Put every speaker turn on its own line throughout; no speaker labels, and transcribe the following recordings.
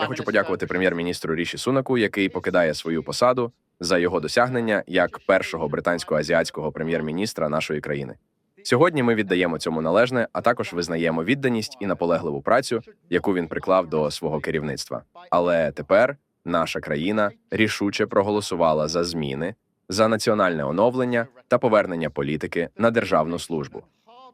Я хочу подякувати прем'єр-міністру Ріші Сунаку, який покидає свою посаду за його досягнення як першого британсько-азіатського прем'єр-міністра нашої країни. Сьогодні ми віддаємо цьому належне, а також визнаємо відданість і наполегливу працю, яку він приклав до свого керівництва. Але тепер наша країна рішуче проголосувала за зміни, за національне оновлення та повернення політики на державну службу.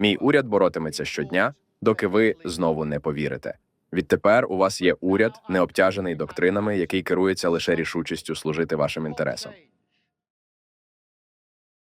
Мій уряд боротиметься щодня, доки ви знову не повірите. Відтепер у вас є уряд, не обтяжений доктринами, який керується лише рішучістю служити вашим інтересам.